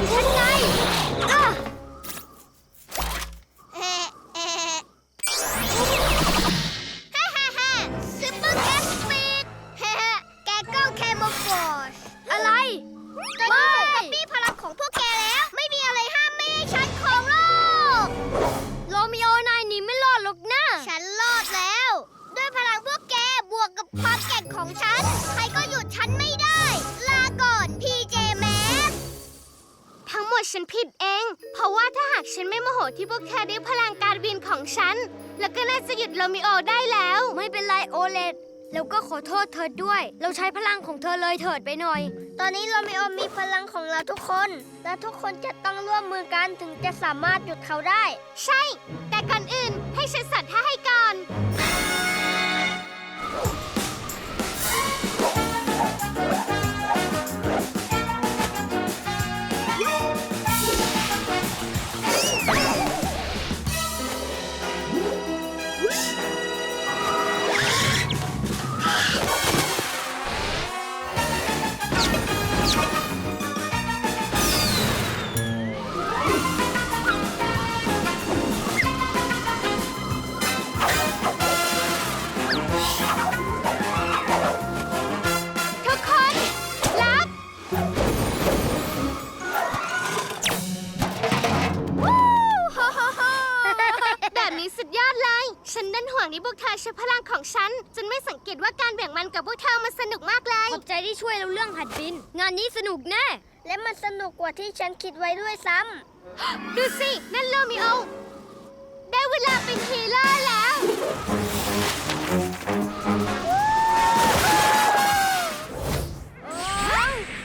What? เขาได้ ใช่ ว่าที่ฉันคิดไว้ด้วยซ้ดูสิ นั่นโรมิโอ ได้เวลาเป็นฮีโร่แล้ว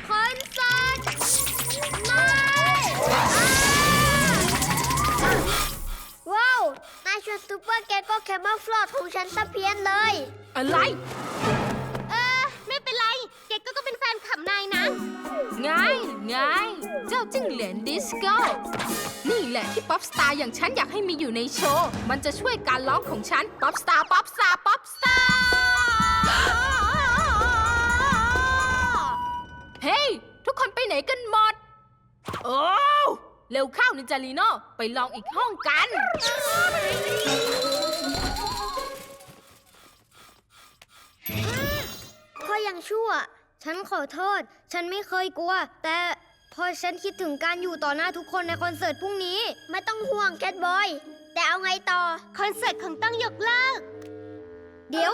คอนเสิร์ตไม่ำว้าว นายชวนซูเปอร์แกโก็แคมเมลฟลอดของฉันซะเพี้ยนเลย อะไร เออ ไม่เป็นไรเกกก็เป็นแฟนขับนายนะ ไงไงเจ้าจิ้งเหลนดิสโก้ นี่แหละที่ป๊อปสตาร์อย่างฉันอยากให้มีอยู่ในโชว์ มันจะช่วยการร้องของฉัน ป๊อปสตาร์ ป๊อปสตาร์ ป๊อปสตาร์ เฮ้ย ทุกคนไปไหนกันหมด โอ้วเร็วเข้านินจาลีโน่ไปลองอีกห้องกันก็ยังชั่ว ฉันขอโทษ ฉันไม่เคยกลัว แต่พอฉันคิดถึงการอยู่ต่อหน้าทุกคนในคอนเสิร์ตพรุ่งนี้ ไม่ต้องห่วงแคทบอย แต่เอาไงต่อ คอนเสิร์ตของต้องยกเลิก เดี๋ยว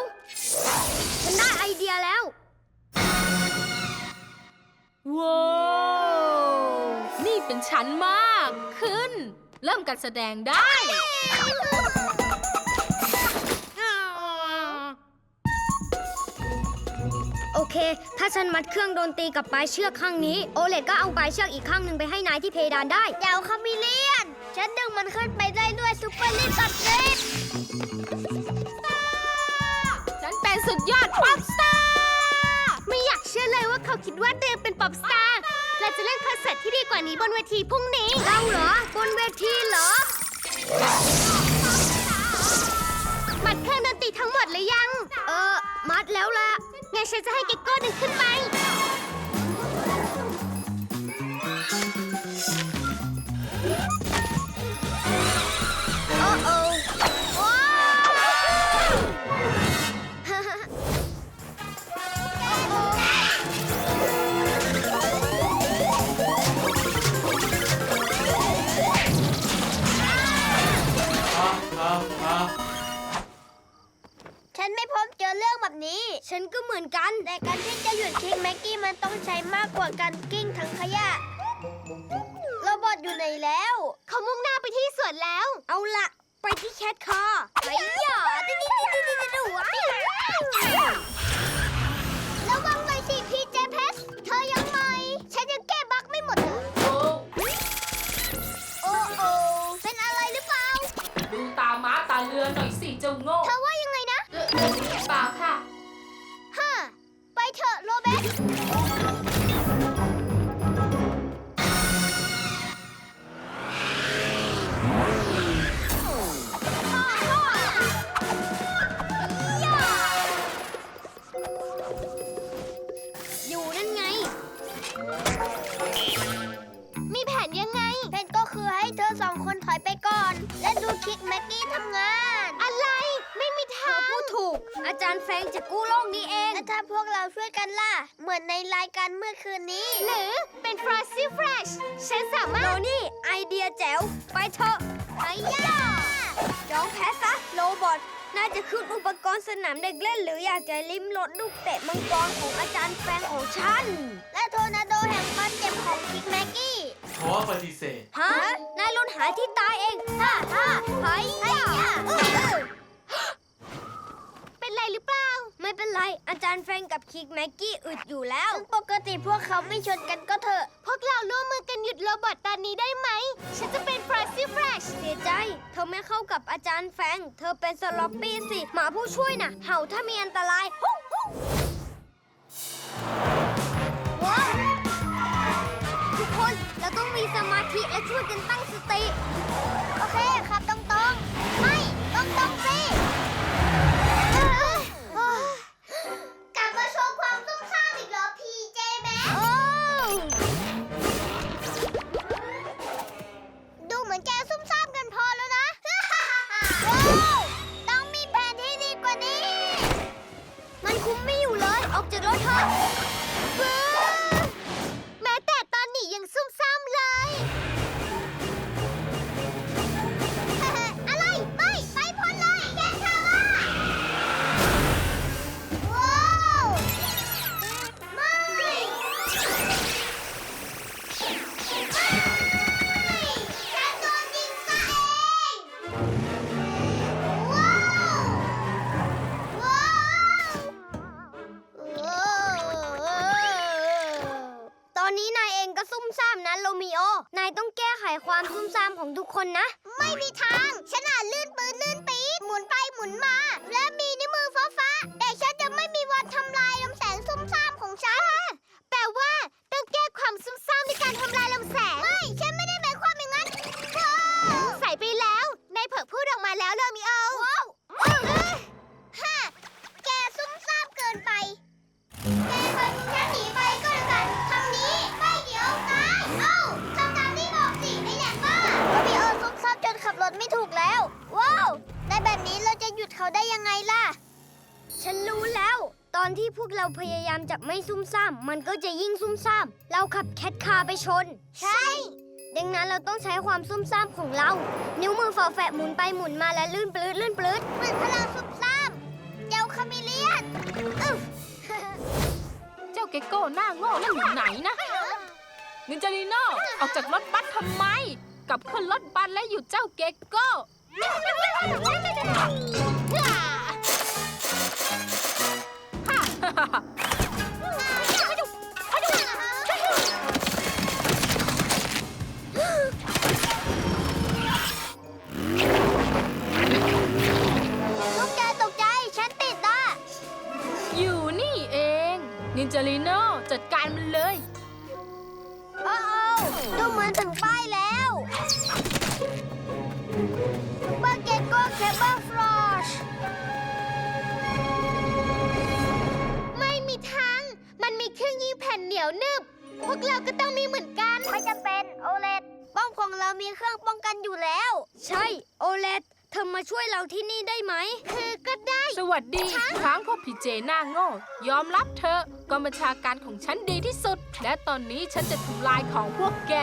ฉันได้ไอเดียแล้ว ว้าวนี่เป็นฉันมาก ขึ้น เริ่มการแสดงได้ เค ถ้าฉันมัดเครื่องดนตรีกับปลายเชือกข้างนี้ โอเลตก็เอาปลายเชือกอีกข้างหนึ่งไปให้นายที่เพดานได้ เดี๋ยวคามิเลียน ฉันดึงมันขึ้นไปได้ด้วยซุปเปอร์ลิปตัดเล็กฉันเป็นสุดยอดป๊อปสตาร์ไม่อยากเชื่อเลยว่าเขาคิดว่าตัวเองเป็นป๊อปสตาร์และจะเล่นคอนเสิร์ตที่ดีกว่านี้บนเวทีพรุ่งนี้เราเหรอบนเวทีเหรอ มัดเครื่องดนตรีทั้งหมดหรือยัง เออมัดแล้วล่ะงั้นฉันจะให้เก็กโก้ดึงขึ้นไป ฉันก็เหมือนกัน แต่การที่จะหยุดคิงแม็กกี้มันต้องใช้มากกว่าการกิ้งถังขยะโรบอทอยู่ไหนแล้ว เขามุ่งหน้าไปที่สวนแล้ว เอาละไปที่แคทคาร์ไอ้หยาดิดิดิดิดิดิดิวะระวังหน่อยสิพี่เจเพสเธอยังใหม่ ฉันยังแก้บั๊กไม่หมดเลยโอ้โอ้โอ้เป็นอะไรหรือเปล่า ดูตาม้าตาเรือหน่อยสิเจ้าโง่เธอว่ายังไงนะเออเออเปล่าค่ะ ของฉัน และโทนาโดแห่งความเจ็บของคิกแม็กกี้ ขอปฏิเสธ ฮะนายลุนหาที่ตายเองฮ่าฮ่าไอ้ย่าเป็นไรหรือเปล่า ไม่เป็นไร อาจารย์แฟงกับคิกแม็กกี้อึดอยู่แล้ว ปกติพวกเขาไม่ชนกันก็เถอะ พวกเราร่วมมือกันหยุดโรบอทตอนนี้ได้ไหม ฉันจะเป็น Frosty Fresh เสียใจ เธอไม่เข้ากับอาจารย์แฟงเธอเป็นสลอปปี้สิ หมาผู้ช่วยน่ะ เห่าถ้ามีอันตรายฮู้ฮู้ว้ และช่วยกันตั้งสติ โอเคครับตรงตรงๆ ไม่ตรงตรงๆสิเอ้ยโอ้ยกลับมาโชว์ความซุ่มซ่ามอีกเหรอพีเจแบ๊โอ้ดูเหมือนแกซุ่มซ่ามกันพอแล้วนะต้องมีแผนที่ดีกว่านี้ มันคุ้มไม่อยู่เลย ออกจากรถเถอะ ไม่ซุ่มซ่ามมันก็จะยิ่งซุ่มซ่ามเราขับแคทคาร์ไปชน ใช่ ดังนั้นเราต้องใช้ความซุ่มซ่ามของเรา นิ้วมือฝ่อแฝะหมุนไปหมุนมาและลื่นปลื้ดลื่นปลื้ดเหมือนพลังซุ่มซ่ามเจ้าคาเมิเลียนอึ๊บเจ้าเกโก้หน้าโง่นั่นอยู่ไหนนะ นินจาลีโน่ออกจากรถบัสทำไม กลับขึ้นรถบัสและอยู่เจ้าเกโก้ฮ่าฮ่าฮ่า ยอมรับเธอะกองบัญชาการของฉันดีที่สุด และตอนนี้ฉันจะทำลายของพวกแก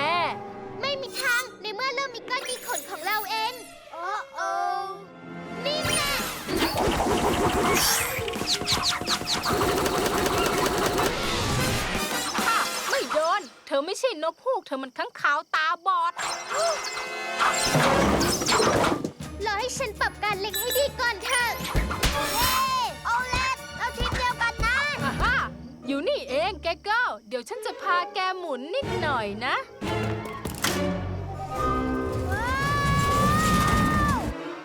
ไม่มีทางในเมื่อเริ่มมีก้อนดีขนของเราเอง โอ้โอ้นี่แน่ค่ะไม่โดน เธอไม่ใช่นกฮูก เธอมันข้างขาวตาบอด รอให้ฉันปรับการเล็งให้ดีก่อนเถอะ ฉันจะพาแกหมุนนิดหน่อยนะ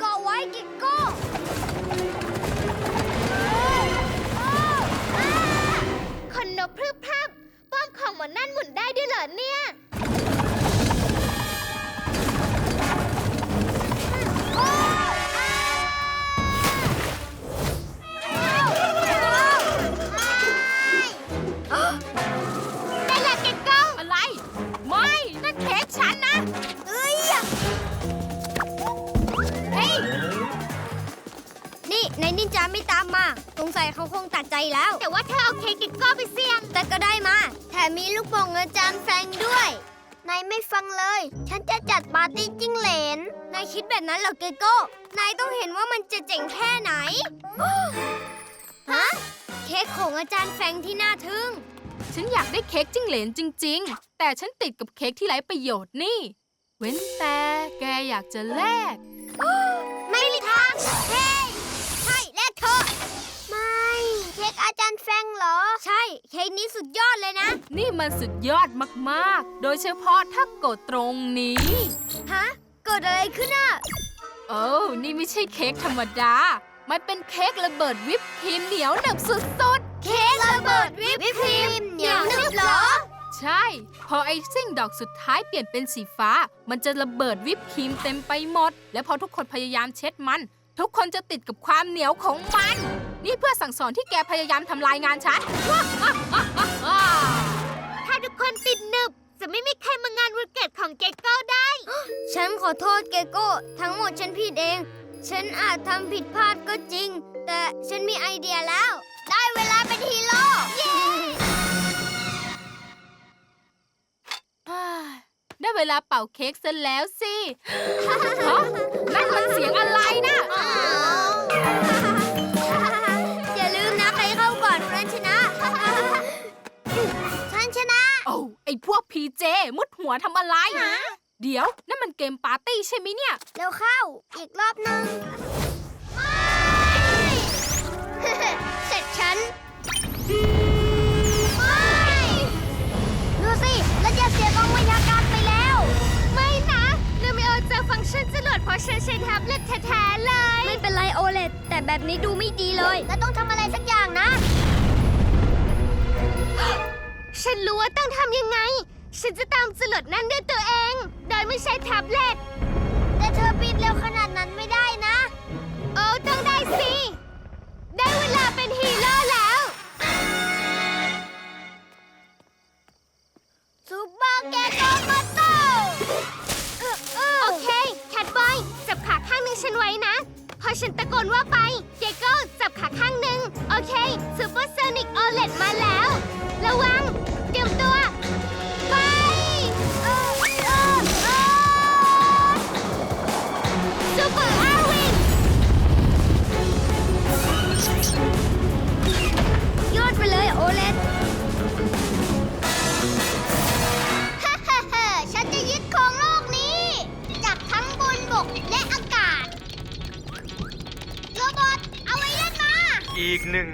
ก็ไว้กิกโก้คนนกพรึบพรับป้อมของหมอนั่นหมุนได้ด้วยเหรอเนี่ย ตัดใจแล้ว แต่ว่าเธอเอาเค้กกิโก้ไปเสี่ยง แต่ก็ได้มา แถมมีลูกโป่งอาจารย์แฟงด้วยนายไม่ฟังเลย ฉันจะจัดปาร์ตี้จิ้งเหลน นายคิดแบบนั้นเหรอเกโก้ นายต้องเห็นว่ามันจะเจ๋งแค่ไหน ฮะ เค้กของอาจารย์แฟงที่น่าทึ่ง ฉันอยากได้เค้กจิ้งเหลนจริง ๆ แต่ฉันติดกับเค้กที่ไร้ประโยชน์นี่ เว้นแต่แกอยากจะแลก ไม่มีทางเฮ้ยใช่แลก เถอะ ไม่เค้กอาจารย์แฟงเหรอ ใช่เค้กนี้สุดยอดเลยนะ นี่มันสุดยอดมากๆ โดยเฉพาะถ้ากดตรงนี้ ฮะ เกิดอะไรขึ้นอะโอ้วนี่ไม่ใช่เค้กธรรมดา มันเป็นเค้กระเบิดวิปครีมเหนียวหนึบสุดเค้กระเบิดวิปครีมเหนียวหนึบเหรอ ๆ ใช่ พอไอซิ่งดอกสุดท้ายเปลี่ยนเป็นสีฟ้า มันจะระเบิดวิปครีมเต็มไปหมด และพอทุกคนพยายามเช็ดมัน ทุกคนจะติดกับความเหนียวของมัน นี่เพื่อสั่งสอนที่แกพยายามทำลายงานฉัน ถ้าทุกคนติดหนึบ จะไม่มีใครมางานวันเกิดของเกโก้ได้ ฉันขอโทษเกโก้ ทั้งหมดฉันผิดเอง ฉันอาจทำผิดพลาดก็จริง แต่ฉันมีไอเดียแล้ว ได้เวลาเป็นฮีโร่ เย้ ได้เวลาเป่าเค้กซะแล้วสิฮะนั่นมันเสียงอะไรนะอย่าลืมนะใครเข้าก่อนคนนั้นชนะ ฉันชนะ โอ้วไอพวกพีเจ มุดหัวทำอะไรเดี๋ยว นั่นมันเกมปาร์ตี้ใช่ไหมเนี่ย เร็วเข้า อีกรอบหนึ่งเส รู้ว่าต้องทำยังไง ฉันจะตามจรวดนั่นด้วยตัวเอง โดยไม่ใช้แท็บเล็ต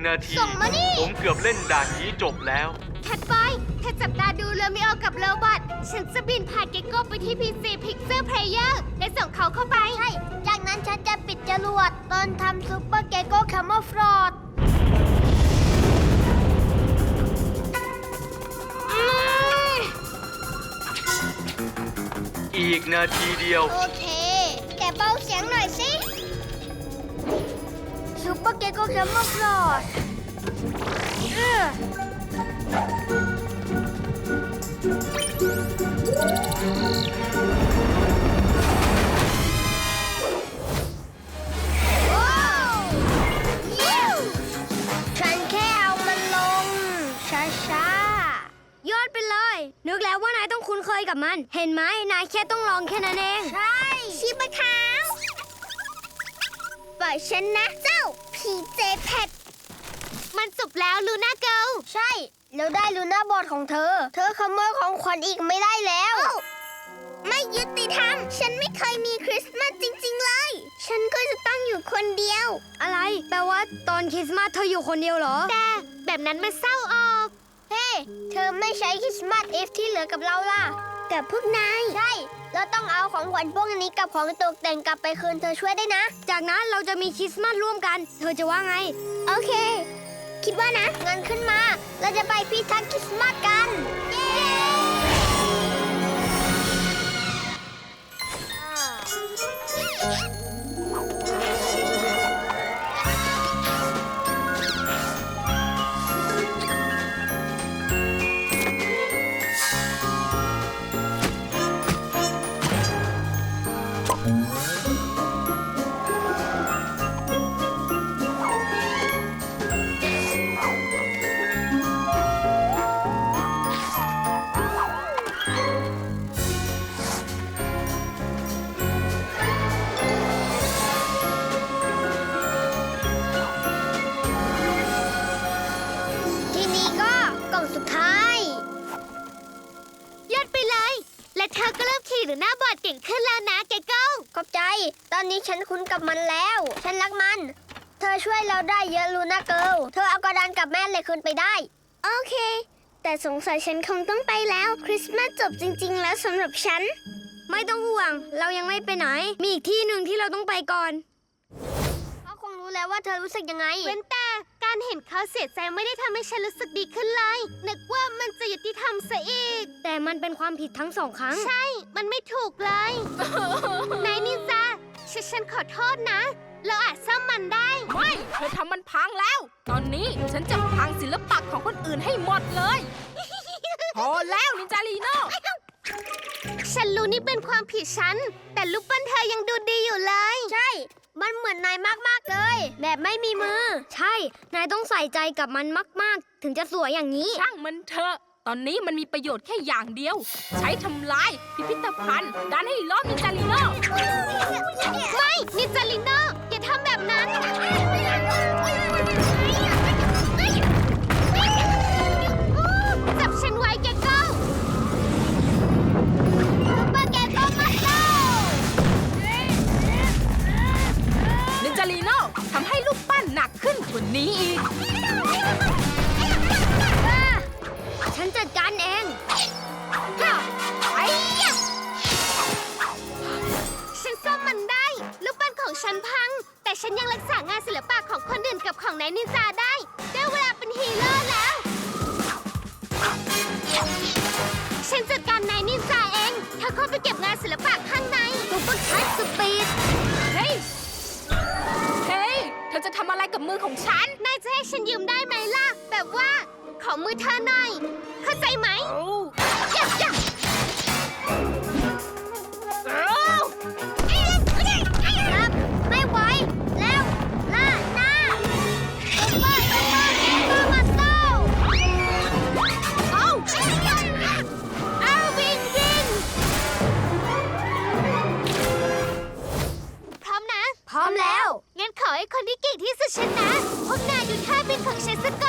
นาที ส่งมานี่ ผมเกือบเล่นด่านนี้จบแล้ว แคทไปยเธจับตาดูเรมิโอกับโรบอทฉันจะบินผ่าเกโก้ไปที่พีซีพิก PC Pixel Player และส่งเขาเข้าไป ใช่ จากนั้นฉันจะปิดจรวด ตอนทำซุปเปอร์เกโก้แคมเมฟรอดอีกนาทีเดียว โอเค แต่เบาเสียงหน่อยสิ ซูเปอร์เกโก้แคมเมอร์ฟลอดฉันแค่เอามันลง ช้าๆยอดไปเลย นึกแล้วว่านายต้องคุ้นเคยกับมัน เห็นไหมนายแค่ต้องลองแค่นั้นเอง ใช่ ชิบะขาวปล่อยฉันนะเจ้า พีเจแพทมันจบแล้วลูน่าเกิลใช่ แล้วได้ลูน่าบอดของเธอ เธอขโมยของขวัญอีกไม่ได้แล้ว ไม่ยุติธรรม ฉันไม่เคยมีคริสต์มาสจริง ๆ เลย ฉันก็จะต้องอยู่คนเดียว อะไร แปลว่าตอนคริสต์มาสเธออยู่คนเดียวเหรอ แต่แบบนั้นมันเศร้าออก เฮ้ เธอไม่ใช้คริสต์มาสเอฟที่เหลือกับเราล่ะ กับพวกนาย ใช่ เราต้องเอาของขวัญพวกนี้กับของตกแต่งกลับไปคืนเธอช่วยได้นะ จากนั้นเราจะมีคริสต์มาสร่วมกัน เธอจะว่าไง โอเค คิดว่านะเงินขึ้นมา เราจะไปพิทักษ์คริสต์มาสกัน เย้ อนนี้ฉันคุ้นกับมันแล้ว ฉันรักมัน เธอช่วยเราได้เยอะลูน่าเกิลเธอเอากระดานกับแม่เหล็กคืนไปได้ โอเค แต่สงสัยฉันคงต้องไปแล้ว คริสต์มาสจบจริง ๆ แล้วสำหรับฉัน ไม่ต้องห่วง เรายังไม่ไปไหน มีอีกที่หนึ่งที่เราต้องไปก่อนเขาคงรู้แล้วว่าเธอรู้สึกยังไง เว้นแต่การเห็นเขาเสียใจไม่ได้ทำให้ฉันรู้สึกดีขึ้นเลย นึกว่ามันจะยุติธรรมซะอีก แต่มันเป็นความผิดทั้งสองครั้ง ใช่ มันไม่ถูกเลย นายนินจา ฉันฉันขอโทษนะ เราอาจซ่อมมันได้ ไม่เธอทำมันพังแล้ว ตอนนี้ฉันจะพังศิลปะของคนอื่นให้หมดเลย พอแล้วนินจาลีโน่ฉันรู้นี่เป็นความผิดฉัน แต่ลูกปั้นเธอยังดูดีอยู่เลย ใช่ มันเหมือนนายมากๆเลย แบบไม่มีมือ ใช่ นายต้องใส่ใจกับมันมาก ๆ ถึงจะสวยอย่างนี้ ช่างมันเถอะต อนนี้มันมีประโยชน์แค่อย่างเดียว ใช้ทำลายพิพิธภัณฑ์ดันให้ล้อมนินจาลีโน่ไม่นิจาลิโน่อย่าทำแบบนั้น จับฉันไว้แกโก้ซุปเปอร์เกมก็มาโต้นินจาลีโน่ทำให้ลูกปั้นหนักขึ้นกว่านี้อีก ฉันจัดการเองฉันซ่อมมันได้ ลูกปั้นของฉันพัง แต่ฉันยังรักษางานศิลปะของคนอื่นกับของนายนินจาได้ ได้เวลาเป็นฮีโร่แล้ว ฉันจัดการนายนินจาเองเธอเข้าไปเก็บงานศิลปะข้างในซุปเปอร์คัทสปีด เฮ้ย เฮ้ย เธอจะทำอะไรกับมือของฉัน นายจะให้ฉันยืมได้ไหมล่ะ แบบว่า ขอมือเธอหน่อย เข้าใจไหมโอ้อย่าอย่าเอ้าครับไม่ไหวแล้วล่าหน้าซุปเปอร์ซุปเปอร์ซุปเกมก็มาโต้เอาเอาวินวินพร้อมนะ พร้อมแล้ว งั้นขอให้คนที่เก่งที่สุดชนะ พวกนายดูท่าบินของฉันสักก่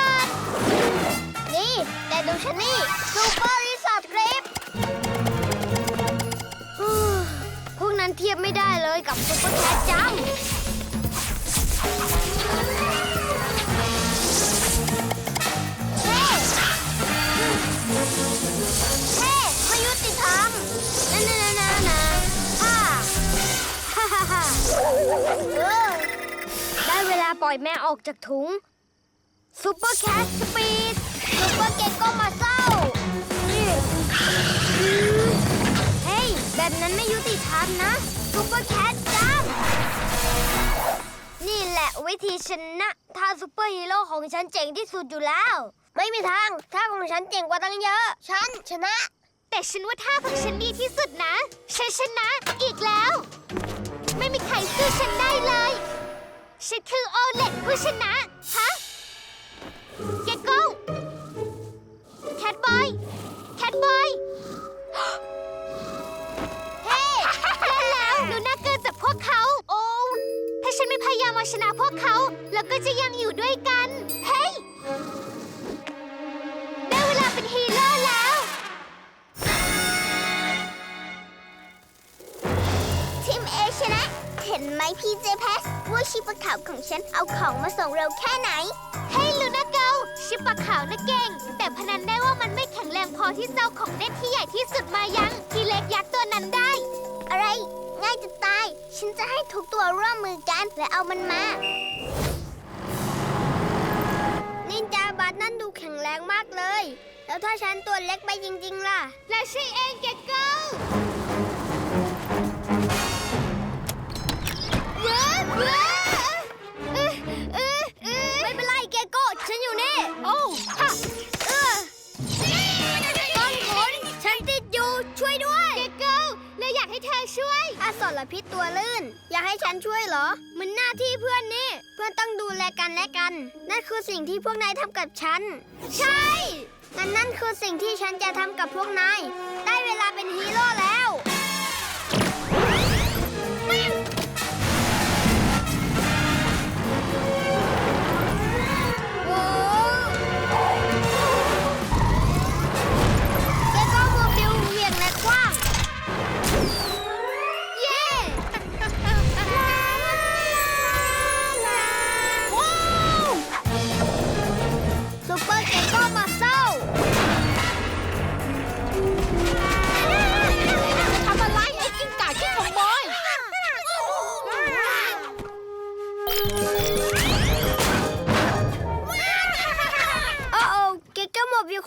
อน ดูฉันนี่ซูเปอร์รีสอร์ทกริปพวกนั้นเทียบไม่ได้เลยกับซุปเปอร์แคทจังเฮ้เฮ้ไม่ยุติธรรมนะนะนะนะนะฮ่าฮ่าฮ่าฮ่าได้เวลาปล่อยแม่ออกจากถุงซุปเปอร์แคทสปีด ซูเปอร์เกมก็มาเศร้า เฮ้ย แบบนั้นไม่ยุติธรรมนะซุปเปอร์แคทจัมนี่แหละวิธีชนะถ้าซุปเปอร์ฮีโร่ของฉันเจ๋งที่สุดอยู่แล้ว ไม่มีทางถ้าของฉันเจ๋งกว่าตั้งเยอะ ฉันชนะ แต่ฉันว่าท่าของฉันดีที่สุดนะ ฉันชนะอีกแล้ว ไม่มีใครสู้ฉันได้เลย ฉันคือโอเล็ตผู้ชนะ ฮะเก อยแคทบอยเฮ้แล้วหนูน่าเกินจากพวกเขา โอ้ถ้าฉันไม่พยายามเอาชนะพวกเขาแล้วก็จะยังอยู่ด้วยกัน เฮ้ย ได้เวลาเป็นฮีโร่แล้ว ทีมเอชนะ เห็นไหมพี่เจแพสว่าชีพขาวของฉันเอาของมาส่งเร็วแค่ไหน เฮ้ ลชิปปะขาวนะเก่ง แต่พนันได้ว่ามันไม่แข็งแรงพอที่เจ้าของเล่นที่ใหญ่ที่สุดมายังที่เล็กยักษ์ตัวนั้นได้ อะไร ง่ายจะตาย ฉันจะให้ทุกตัวร่วมมือกันและเอามันมา นินจาบัตนั่นดูแข็งแรงมากเลย แล้วถ้าฉันตัวเล็กไปจริง ๆ ล่ะ และใช่เองเกเกิล วยอาสรพิษตัวลื่น อยากให้ฉันช่วยเหรอ มันหน้าที่เพื่อนนี่ เพื่อนต้องดูแลกันและกัน นั่นคือสิ่งที่พวกนายทำกับฉัน ใช่งั้นนั่นคือสิ่งที่ฉันจะทำกับพวกนาย ได้เวลาเป็นฮีโร่แล้ว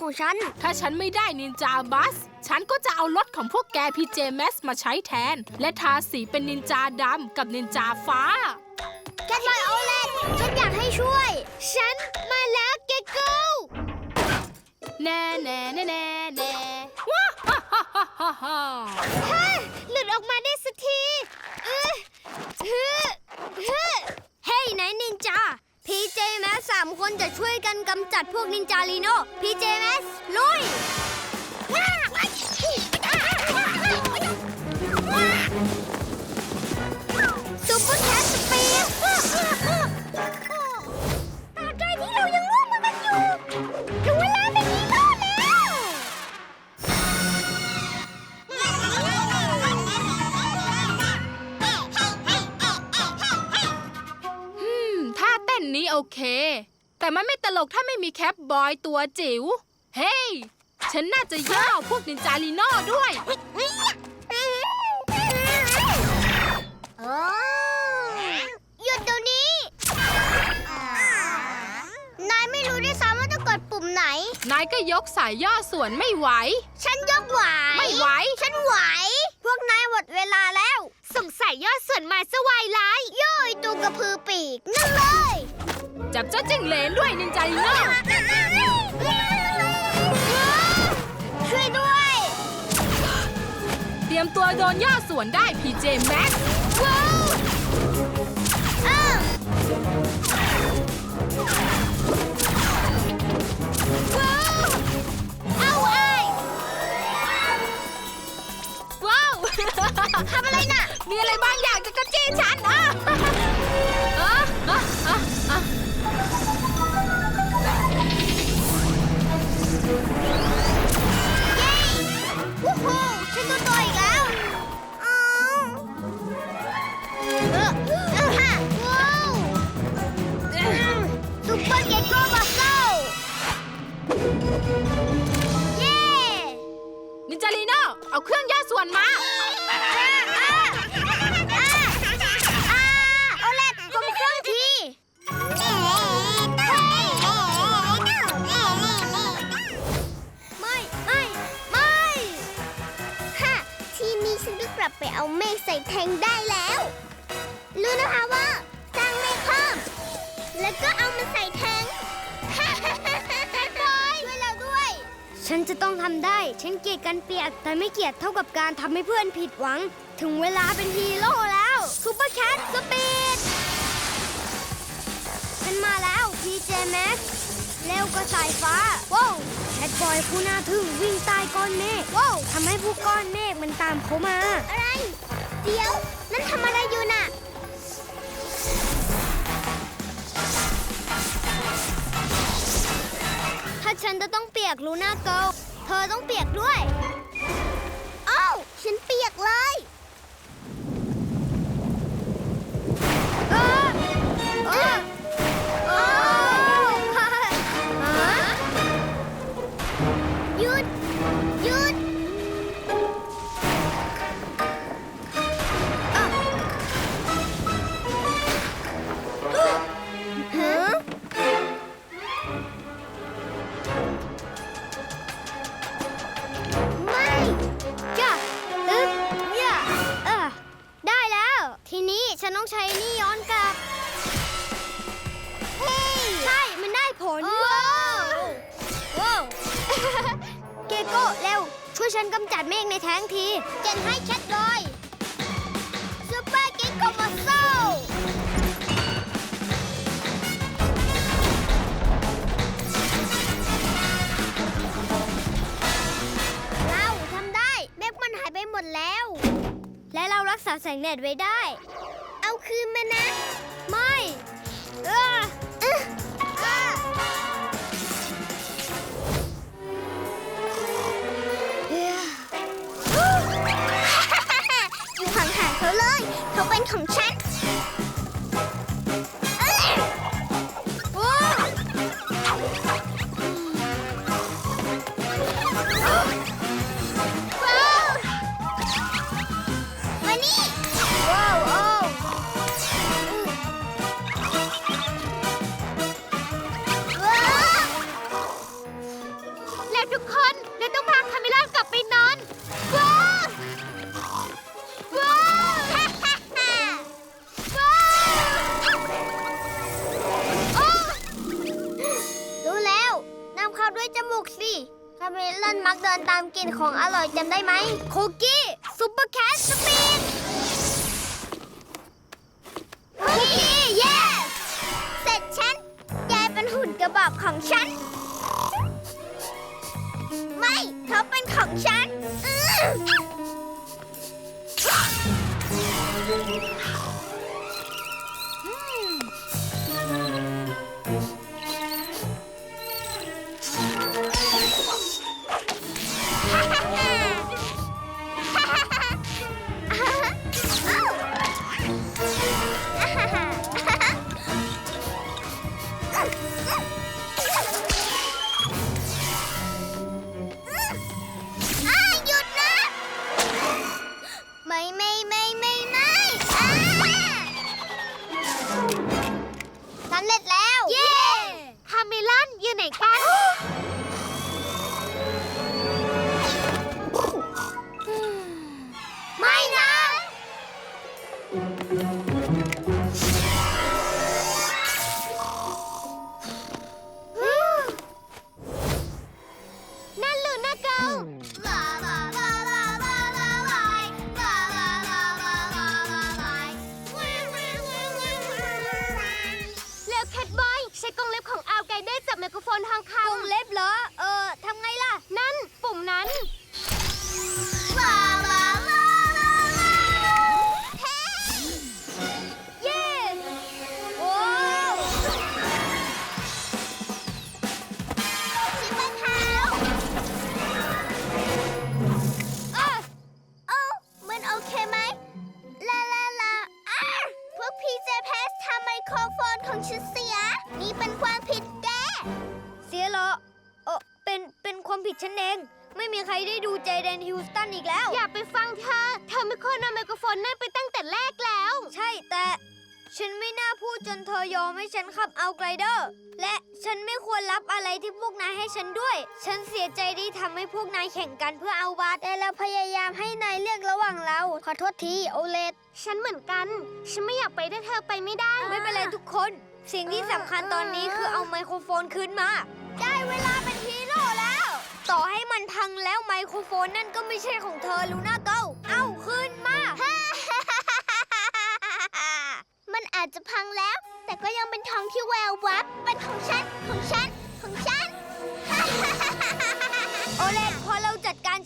ของฉัน ถ้าฉันไม่ได้นินจาบัส ฉันก็จะเอารถของพวกแกพีเจแมสมาใช้แทน และทาสีเป็นนินจาดำกับนินจาฟ้าแคทบอยโอเลตฉันอยากให้ช่วย ฉันมาแล้วเกโก้แน่แน่แน่แน่แน่ว้าฮ่าฮ่าฮ่าฮ่าฮ่าฮ่าหลุดออกมาได้สักทีเออเฮ้อเฮ้อ เฮ้ยไหนนินจา พีเจแมสสามคนจะช่วยกันกำจัดพวกนินจาลีโน่พีเจแมสลุย ซุปเปอร์แคทสปีด โอเค แต่มันไม่ตลกถ้าไม่มีแคปบอยตัวจิ๋ว เฮ้ย ฉันน่าจะย่อพวกนินจาลีโน่ด้วยหยุดเดี๋ยวนี้ นายไม่รู้ด้วยซ้ำว่าต้องกดปุ่มไหน นายก็ยกสายย่อส่วนไม่ไหว ฉันยกไหว ไม่ไหว ฉันไหว พวกนายหมดเวลาแล้ว สงสัยยอดส่วนมาสวายร้ายย่อยตูกระพือปีกนั่นเลย จับเจ้าจิ้งเหลนด้วยนินจาลีโน่ช่วยด้วย เตรียมตัวโดนย่อส่วนได้พีเจแม็กว้าวอ้าวว้าวเอาไอ้ยว้าว ทำอะไรน่ะ มีอะไรบางอย่างจะกระจี้ฉันอะ ห้เพื่อนผิดหวังถึงเวลาเป็นฮีโร่แล้วซูเปอร์แคทสปีดฉันมาแล้วพีเจแม็กเร็วกว่าสายฟ้าว้าวแคทบอยผู้น่าทึ่งวิ่งใต้ก้อนเมฆว้าวทำให้ผู้ก้อนเมฆมันตามเขามา อะไร เดี๋ยว นั่นทำอะไรอยู่น่ะถ้าฉันจะต้องเปียกลูน่าเกิลเธอต้องเปียกด้วย ต้องใช้นี่ย้อนกลับ เฮ้ย ใช่ มันได้ผล ว้าวว้าวเกโก้เร็ว ช่วยฉันกำจัดเมฆในแท้งทีเจนให้แคทดอยซูเปอร์เกโก้มาโซเราทำได้เมฆมันหายไปหมดแล้ว และเรารักษาแสงแดดไว้ได้เอา คืนมานะ ไม่เออเออเอออยู่ห่างๆเขาเลย เขาเป็นของฉัน ขอโทษทีโอเลตฉันเหมือนกัน ฉันไม่อยากไปด้วเธอไปไม่ได้ ไม่เป็นไรทุกคน สิ่งที่สำคัญตอนนี้คือเอาไมโครโฟนขึ้นมา ได้เวลาเป็นฮีโร่แล้ว ต่อให้มันพังแล้วไมโครโฟนนั่นก็ไม่ใช่ของเธอลูน่าเกิลเอาขึ้นมา มันอาจจะพังแล้ว แต่ก็ยังเป็นทองที่แวววับเป็นของฉันของฉัน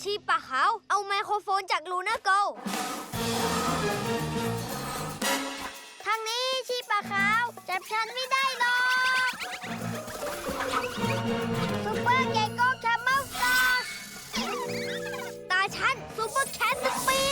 ชีพปะขาว เอาไมโครโฟนจากลูน่าโกทางนี้ชีพปะขาวจับฉันไม่ได้หรอกซุปเปอร์เกโก้แคมเมลสตาร์ตาฉันซุปเปอร์แคทสปี